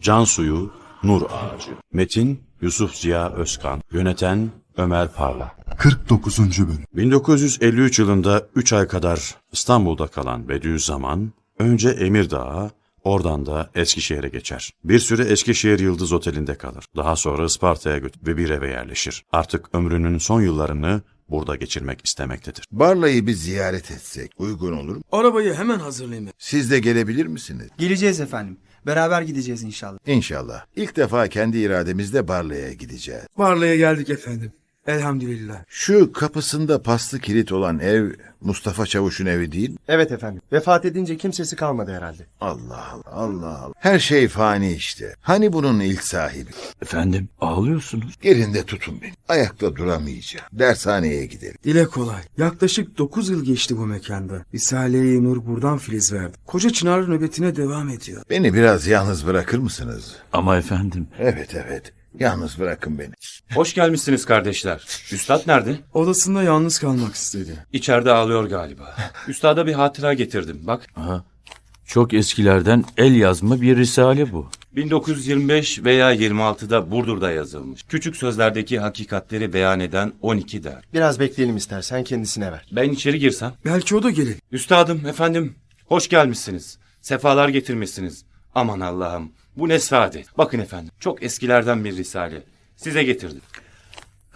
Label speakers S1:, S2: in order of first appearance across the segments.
S1: Can Suyu, Nur Ağacı. Metin, Yusuf Ziya Özkan. Yöneten, Ömer Parla.
S2: 49. bölüm
S1: 1953 yılında 3 ay kadar İstanbul'da kalan Bediüzzaman, önce Emirdağ'a, oradan da Eskişehir'e geçer. Bir süre Eskişehir Yıldız Oteli'nde kalır. Daha sonra Isparta'ya götür ve bir eve yerleşir. Artık ömrünün son yıllarını burada geçirmek istemektedir.
S3: Barla'yı bir ziyaret etsek uygun olur mu?
S4: Arabayı hemen hazırlayayım.
S3: Siz de gelebilir misiniz?
S5: Geleceğiz efendim. Beraber gideceğiz inşallah.
S3: İnşallah. İlk defa kendi irademizle Barla'ya gideceğiz.
S4: Varlığa geldik efendim. Elhamdülillah.
S3: Şu kapısında paslı kilit olan ev Mustafa Çavuş'un evi değil mi?
S6: Evet efendim. Vefat edince kimsesi kalmadı herhalde.
S3: Allah Allah Allah Allah. Her şey fani işte. Hani bunun ilk sahibi?
S1: Efendim, ağlıyorsunuz.
S3: Yerinde tutun beni. Ayakta duramayacağım. Dershaneye gidelim.
S4: Dile kolay. Yaklaşık 9 yıl geçti bu mekanda. Risale-i Nur buradan filiz verdi. Koca Çınar nöbetine devam ediyor.
S3: Beni biraz yalnız bırakır mısınız?
S7: Ama efendim.
S3: Evet evet. Yalnız bırakın beni.
S8: Hoş gelmişsiniz kardeşler. Üstad nerede?
S4: Odasında yalnız kalmak istedi.
S8: İçeride ağlıyor galiba. Üstada bir hatıra getirdim. Bak
S7: Aha, çok eskilerden el yazma bir risale bu.
S8: 1925 veya 26'da Burdur'da yazılmış. Küçük sözlerdeki hakikatleri beyan eden 12 der.
S6: Biraz bekleyelim istersen kendisine ver.
S8: Ben içeri girsem.
S4: Belki o da gelir.
S8: Üstadım, efendim, hoş gelmişsiniz. Sefalar getirmişsiniz. Aman Allah'ım, bu ne saadet. Bakın efendim, çok eskilerden bir risale. Size getirdim.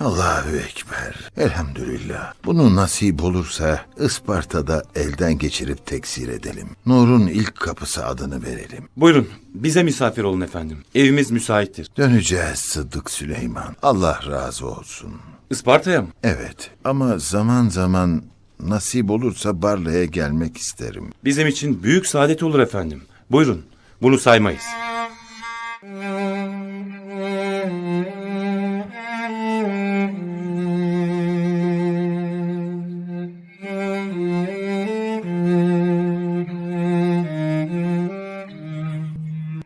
S3: Allahu Ekber. Elhamdülillah. Bunu nasip olursa Isparta'da elden geçirip teksir edelim. Nur'un ilk kapısı adını verelim.
S8: Buyurun, bize misafir olun efendim. Evimiz müsaittir.
S3: Döneceğiz Sıddık Süleyman. Allah razı olsun.
S8: Isparta'ya mı?
S3: Evet ama zaman zaman nasip olursa Barla'ya gelmek isterim.
S8: Bizim için büyük saadet olur efendim. Buyurun, bunu saymayız. — Mm-hmm.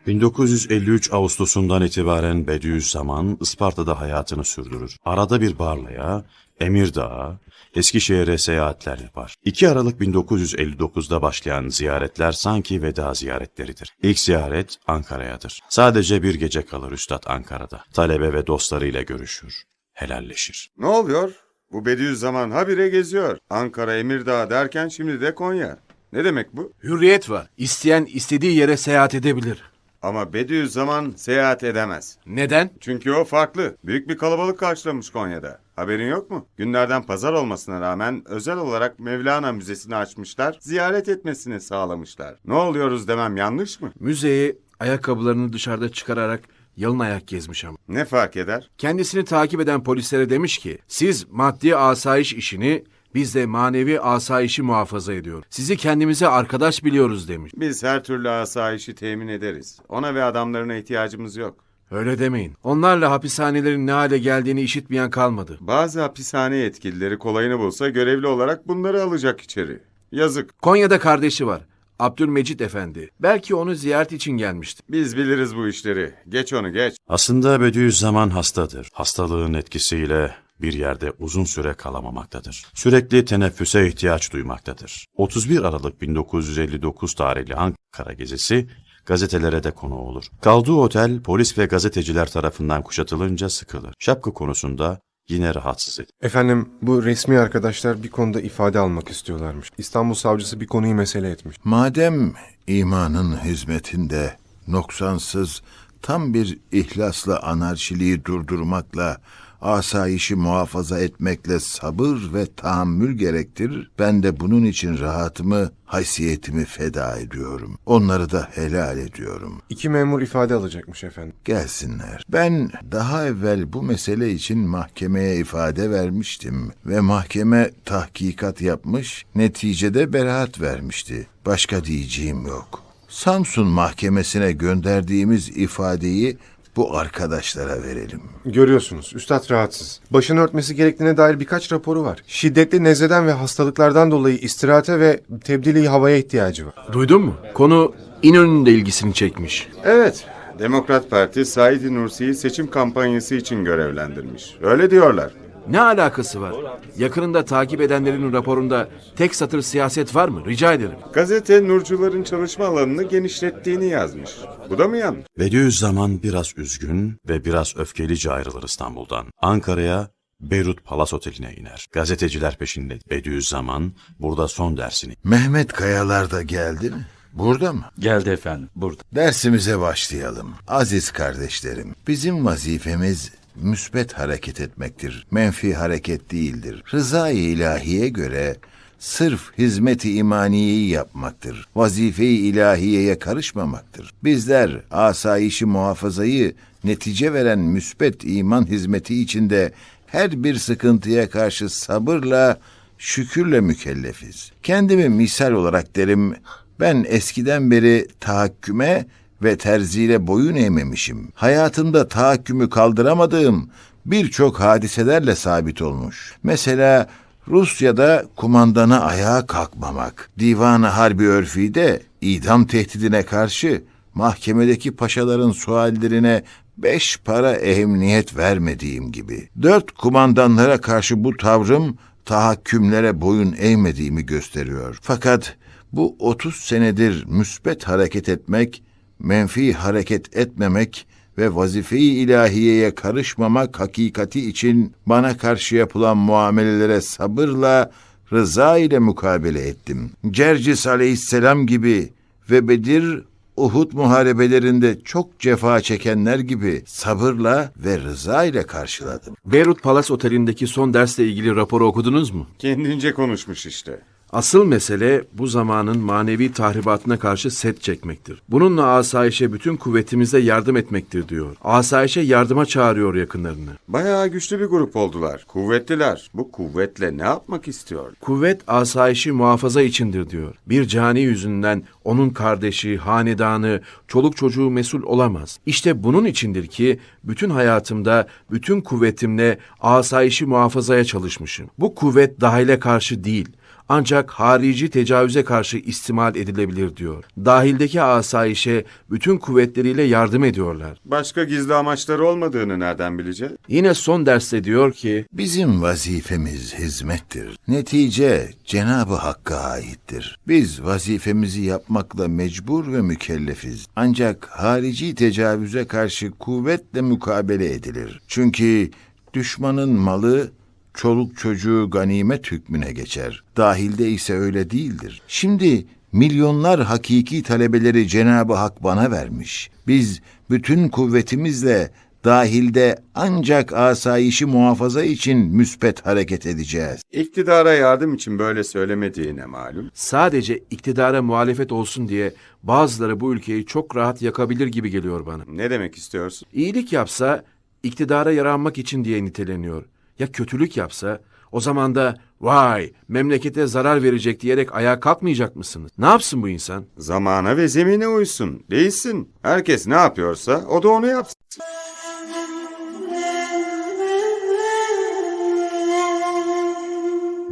S1: 1953 Ağustos'undan itibaren Bediüzzaman Isparta'da hayatını sürdürür. Arada bir Barla'ya, Emirdağ'a, Eskişehir'e seyahatler yapar. 2 Aralık 1959'da başlayan ziyaretler sanki veda ziyaretleridir. İlk ziyaret Ankara'yadır. Sadece bir gece kalır Üstad Ankara'da. Talebe ve dostlarıyla görüşür, helalleşir.
S9: Ne oluyor? Bu Bediüzzaman habire geziyor. Ankara, Emirdağ derken şimdi de Konya. Ne demek bu?
S10: Hürriyet var. İsteyen istediği yere seyahat edebilir.
S9: Ama Bediüzzaman seyahat edemez.
S10: Neden?
S9: Çünkü o farklı. Büyük bir kalabalık karşılamış Konya'da. Haberin yok mu? Günlerden pazar olmasına rağmen özel olarak Mevlana Müzesi'ni açmışlar, ziyaret etmesini sağlamışlar. Ne oluyoruz demem yanlış mı?
S10: Müzeyi ayakkabılarını dışarıda çıkararak yalın ayak gezmiş ama.
S9: Ne fark eder?
S10: Kendisini takip eden polislere demiş ki, siz maddi asayiş işini, biz de manevi asayişi muhafaza ediyor. Sizi kendimize arkadaş biliyoruz demiş.
S9: Biz her türlü asayişi temin ederiz. Ona ve adamlarına ihtiyacımız yok.
S10: Öyle demeyin. Onlarla hapishanelerin ne hale geldiğini işitmeyen kalmadı.
S9: Bazı hapishane yetkilileri kolayını bulsa görevli olarak bunları alacak içeri. Yazık.
S10: Konya'da kardeşi var. Abdülmecit Efendi. Belki onu ziyaret için gelmişti.
S9: Biz biliriz bu işleri. Geç onu geç.
S1: Aslında Bediüzzaman hastadır. Hastalığın etkisiyle bir yerde uzun süre kalamamaktadır. Sürekli teneffüse ihtiyaç duymaktadır. 31 Aralık 1959 tarihli Ankara gezisi gazetelere de konu olur. Kaldığı otel polis ve gazeteciler tarafından kuşatılınca sıkılır. Şapka konusunda yine rahatsız edilir.
S11: Efendim bu resmi arkadaşlar bir konuda ifade almak istiyorlarmış. İstanbul savcısı bir konuyu mesele etmiş.
S3: Madem imanın hizmetinde noksansız tam bir ihlasla anarşiliği durdurmakla asayişi muhafaza etmekle sabır ve tahammül gerektirir. Ben de bunun için rahatımı, haysiyetimi feda ediyorum. Onları da helal ediyorum.
S11: İki memur ifade alacakmış efendim.
S3: Gelsinler. Ben daha evvel bu mesele için mahkemeye ifade vermiştim ve mahkeme tahkikat yapmış, neticede beraat vermişti. Başka diyeceğim yok. Samsun mahkemesine gönderdiğimiz ifadeyi bu arkadaşlara verelim.
S11: Görüyorsunuz üstad rahatsız. Başını örtmesi gerektiğine dair birkaç raporu var. Şiddetli nezleden ve hastalıklardan dolayı istirahate ve tebdili havaya ihtiyacı var.
S10: Duydun mu? Konu İnönü'nün de ilgisini çekmiş.
S9: Evet, Demokrat Parti Said Nursi'yi seçim kampanyası için görevlendirmiş. Öyle diyorlar.
S10: Ne alakası var? Yakınında takip edenlerin raporunda tek satır siyaset var mı? Rica ederim.
S9: Gazete Nurcuların çalışma alanını genişlettiğini yazmış. Bu da mı yanlış?
S1: Bediüzzaman biraz üzgün ve biraz öfkelice ayrılır İstanbul'dan. Ankara'ya Beyrut Palas Oteli'ne iner. Gazeteciler peşinde. Bediüzzaman burada son dersini
S3: Mehmet Kayalar da geldi mi? Burada mı?
S7: Geldi efendim burada.
S3: Dersimize başlayalım. Aziz kardeşlerim, bizim vazifemiz müsbet hareket etmektir. Menfi hareket değildir. Rıza-i ilahiye göre sırf hizmet-i imaniyeyi yapmaktır. Vazife-i ilahiyeye karışmamaktır. Bizler asayişi muhafazayı netice veren müsbet iman hizmeti içinde her bir sıkıntıya karşı sabırla, şükürle mükellefiz. Kendimi misal olarak derim, ben eskiden beri tahakküme ve terziyle boyun eğmemişim. Hayatımda tahakkümü kaldıramadığım birçok hadiselerle sabit olmuş. Mesela Rusya'da kumandana ayağa kalkmamak, divan-ı harbi örfide idam tehdidine karşı mahkemedeki paşaların suallerine beş para ehemmiyet vermediğim gibi. Dört kumandanlara karşı bu tavrım tahakkümlere boyun eğmediğimi gösteriyor. Fakat bu 30 senedir müsbet hareket etmek, menfi hareket etmemek ve vazife-i ilahiyeye karışmamak hakikati için bana karşı yapılan muamelelere sabırla, rıza ile mukabele ettim. Cercis aleyhisselam gibi ve Bedir, Uhud muharebelerinde çok cefa çekenler gibi sabırla ve rıza ile karşıladım.
S10: Beyrut Palas Oteli'ndeki son dersle ilgili raporu okudunuz mu?
S9: Kendince konuşmuş işte.
S10: Asıl mesele bu zamanın manevi tahribatına karşı set çekmektir. Bununla asayişe bütün kuvvetimizle yardım etmektir diyor. Asayişe yardıma çağırıyor yakınlarını.
S9: Bayağı güçlü bir grup oldular. Kuvvetliler. Bu kuvvetle ne yapmak istiyor?
S10: Kuvvet asayişi muhafaza içindir diyor. Bir cani yüzünden onun kardeşi, hanedanı, çoluk çocuğu mesul olamaz. İşte bunun içindir ki bütün hayatımda, bütün kuvvetimle asayişi muhafazaya çalışmışım. Bu kuvvet dahile karşı değil, ancak harici tecavüze karşı istimal edilebilir diyor. Dahildeki asayişe bütün kuvvetleriyle yardım ediyorlar.
S9: Başka gizli amaçları olmadığını nereden bileceğiz?
S10: Yine son derste diyor ki,
S3: Bizim vazifemiz hizmettir. Netice Cenabı Hakk'a aittir. Biz vazifemizi yapmakla mecbur ve mükellefiz. Ancak harici tecavüze karşı kuvvetle mukabele edilir. Çünkü düşmanın malı çoluk çocuğu ganimet hükmüne geçer. Dahilde ise öyle değildir. Şimdi milyonlar hakiki talebeleri Cenabı Hak bana vermiş. Biz bütün kuvvetimizle dahilde ancak asayişi muhafaza için müspet hareket edeceğiz.
S9: İktidara yardım için böyle söylemediğine malum.
S10: sadece iktidara muhalefet olsun diye bazıları bu ülkeyi çok rahat yakabilir gibi geliyor bana.
S9: Ne demek istiyorsun?
S10: İyilik yapsa iktidara yaranmak için diye niteleniyor. Ya kötülük yapsa o zaman da vay memlekete zarar verecek diyerek ayağa kalkmayacak mısınız? Ne yapsın bu insan?
S9: Zamana ve zemine uysun. Değilsin. Herkes ne yapıyorsa o da onu yapsın.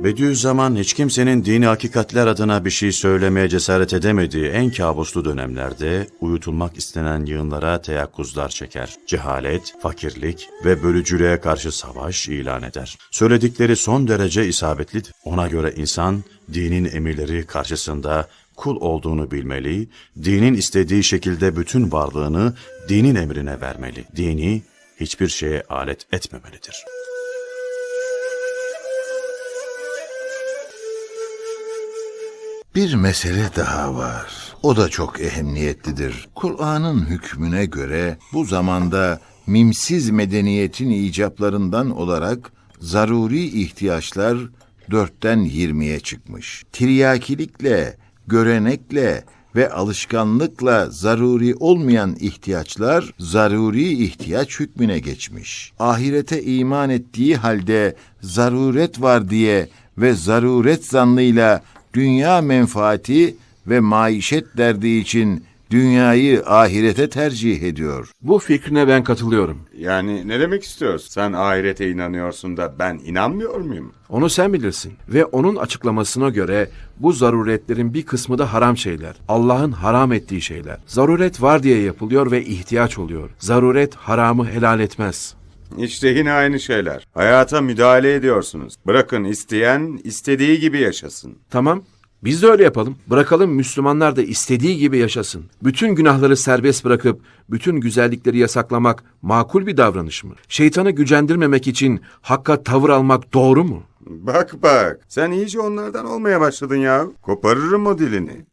S1: Bediüzzaman hiç kimsenin dini hakikatler adına bir şey söylemeye cesaret edemediği en kabuslu dönemlerde uyutulmak istenen yığınlara teyakkuzlar çeker. Cehalet, fakirlik ve bölücülüğe karşı savaş ilan eder. Söyledikleri son derece isabetlidir. Ona göre insan dinin emirleri karşısında kul olduğunu bilmeli, dinin istediği şekilde bütün varlığını dinin emrine vermeli. Dini hiçbir şeye alet etmemelidir.
S3: Bir mesele daha var. O da çok ehemmiyetlidir. Kur'an'ın hükmüne göre bu zamanda mimsiz medeniyetin icaplarından olarak zaruri ihtiyaçlar dörtten yirmiye çıkmış. Tiryakilikle, görenekle ve alışkanlıkla zaruri olmayan ihtiyaçlar zaruri ihtiyaç hükmüne geçmiş. Ahirete iman ettiği halde zaruret var diye ve zaruret zannıyla dünya menfaati ve maişet derdi için dünyayı ahirete tercih ediyor.
S10: Bu fikrine ben katılıyorum.
S9: Yani ne demek istiyorsun? Sen ahirete inanıyorsun da ben inanmıyor muyum?
S10: Onu sen bilirsin. Ve onun açıklamasına göre bu zaruretlerin bir kısmı da haram şeyler. Allah'ın haram ettiği şeyler. Zaruret var diye yapılıyor ve ihtiyaç oluyor. Zaruret haramı helal etmez.
S9: İşte yine aynı şeyler. Hayata müdahale ediyorsunuz. Bırakın isteyen istediği gibi yaşasın.
S10: Tamam. Biz de öyle yapalım. Bırakalım Müslümanlar da istediği gibi yaşasın. Bütün günahları serbest bırakıp bütün güzellikleri yasaklamak makul bir davranış mı? Şeytanı gücendirmemek için hakka tavır almak doğru mu?
S9: Bak bak, sen iyice onlardan olmaya başladın ya. Koparırım o dilini.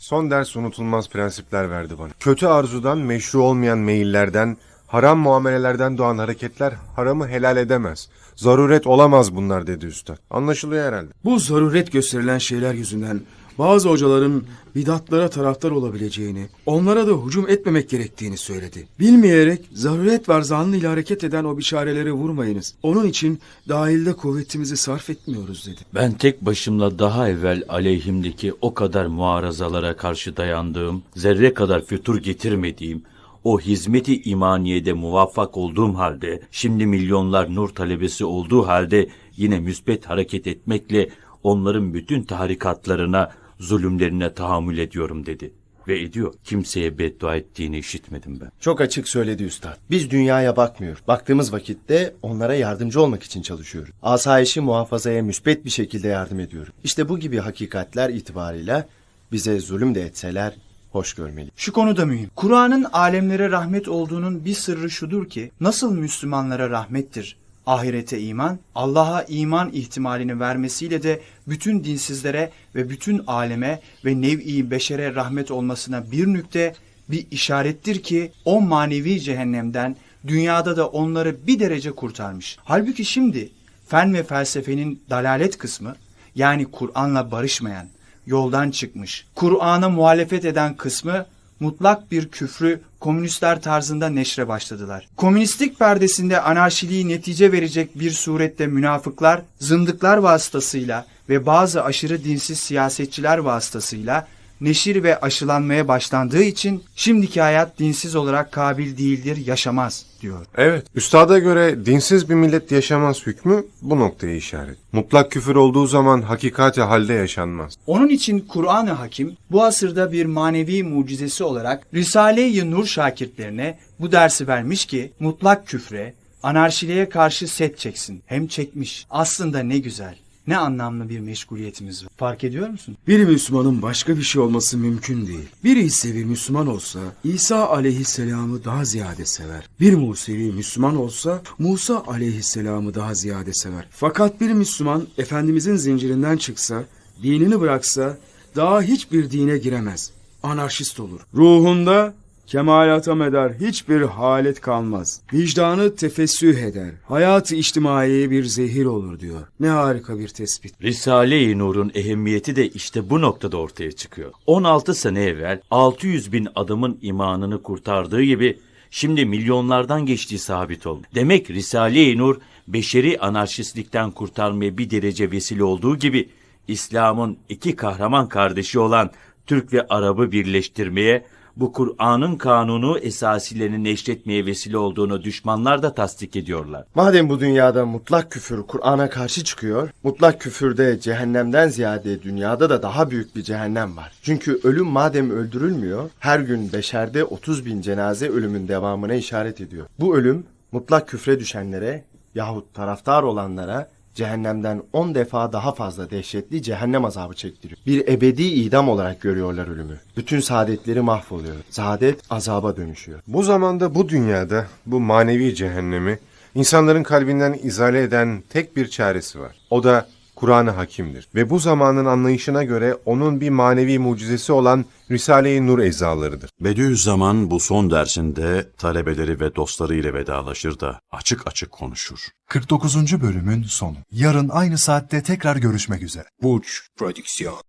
S11: Son ders unutulmaz prensipler verdi bana. Kötü arzudan, meşru olmayan meyillerden, haram muamelelerden doğan hareketler haramı helal edemez. Zaruret olamaz bunlar dedi üstad. Anlaşılıyor herhalde.
S4: Bu zaruret gösterilen şeyler yüzünden bazı hocaların bidatlara taraftar olabileceğini, onlara da hücum etmemek gerektiğini söyledi. Bilmeyerek zaruret var zannıyla hareket eden o bişareleri vurmayınız. Onun için dahilde kuvvetimizi sarf etmiyoruz dedi.
S7: Ben tek başımla daha evvel aleyhimdeki o kadar muarazalara karşı dayandığım, zerre kadar fütur getirmediğim, o hizmeti imaniyede muvaffak olduğum halde, şimdi milyonlar nur talebesi olduğu halde yine müsbet hareket etmekle onların bütün tahrikatlarına, zulümlerine tahammül ediyorum dedi. Ve ediyor. Kimseye beddua ettiğini işitmedim ben.
S6: Çok açık söyledi üstad. Biz dünyaya bakmıyor. Baktığımız vakitte onlara yardımcı olmak için çalışıyoruz. Asayişi muhafazaya müspet bir şekilde yardım ediyoruz. İşte bu gibi hakikatler itibarıyla bize zulüm de etseler hoş görmeli.
S5: Şu konu da mühim. Kur'an'ın alemlere rahmet olduğunun bir sırrı şudur ki nasıl Müslümanlara rahmettir ahirete iman, Allah'a iman ihtimalini vermesiyle de bütün dinsizlere ve bütün aleme ve nev'i beşere rahmet olmasına bir nükte bir işarettir ki o manevi cehennemden dünyada da onları bir derece kurtarmış. Halbuki şimdi fen ve felsefenin dalalet kısmı yani Kur'an'la barışmayan, yoldan çıkmış, Kur'an'a muhalefet eden kısmı mutlak bir küfrü komünistler tarzında neşre başladılar. Komünistlik perdesinde anarşiliği netice verecek bir surette münafıklar, zındıklar vasıtasıyla ve bazı aşırı dinsiz siyasetçiler vasıtasıyla neşir ve aşılanmaya başlandığı için şimdiki hayat dinsiz olarak kabil değildir, yaşamaz diyor.
S11: Evet. Üstada göre dinsiz bir millet yaşamaz hükmü bu noktaya işaret. Mutlak küfür olduğu zaman hakikati halde yaşanmaz.
S5: Onun için Kur'an-ı Hakim bu asırda bir manevi mucizesi olarak Risale-i Nur şakirtlerine bu dersi vermiş ki mutlak küfre, anarşiliğe karşı set çeksin. Hem çekmiş. Aslında ne güzel, ne anlamlı bir meşguliyetimiz var. Fark ediyor musun?
S4: Bir Müslümanın başka bir şey olması mümkün değil. Bir İsevi Müslüman olsa İsa aleyhisselamı daha ziyade sever. Bir Musevi Müslüman olsa Musa aleyhisselamı daha ziyade sever. Fakat bir Müslüman Efendimizin zincirinden çıksa, dinini bıraksa daha hiçbir dine giremez. Anarşist olur. Ruhunda kemalata medar hiçbir halet kalmaz. Vicdanı tefessüh eder. Hayatı içtimaiye bir zehir olur diyor. Ne harika bir tespit.
S7: Risale-i Nur'un ehemmiyeti de işte bu noktada ortaya çıkıyor. 16 sene evvel 600 bin adamın imanını kurtardığı gibi şimdi milyonlardan geçtiği sabit oldu. Demek Risale-i Nur beşeri anarşistlikten kurtarmaya bir derece vesile olduğu gibi İslam'ın iki kahraman kardeşi olan Türk ve Arap'ı birleştirmeye bu Kur'an'ın kanunu esasilerini neşretmeye vesile olduğunu düşmanlar da tasdik ediyorlar.
S6: Madem bu dünyada mutlak küfür Kur'an'a karşı çıkıyor, mutlak küfürde cehennemden ziyade dünyada da daha büyük bir cehennem var. Çünkü ölüm madem öldürülmüyor, her gün beşerde 30 bin cenaze ölümün devamına işaret ediyor. Bu ölüm mutlak küfre düşenlere yahut taraftar olanlara cehennemden 10 defa daha fazla dehşetli cehennem azabı çektiriyor. Bir ebedi idam olarak görüyorlar ölümü. Bütün saadetleri mahvoluyor. Saadet azaba dönüşüyor.
S11: Bu zamanda bu dünyada bu manevi cehennemi insanların kalbinden izale eden tek bir çaresi var. O da Kur'an-ı Hakim'dir. Ve bu zamanın anlayışına göre onun bir manevi mucizesi olan Risale-i Nur eczalarıdır.
S1: Bediüzzaman bu son dersinde talebeleri ve dostları ile vedalaşır da açık açık konuşur.
S2: 49. bölümün sonu. Yarın aynı saatte tekrar görüşmek üzere.
S4: Burç Prodüksiyon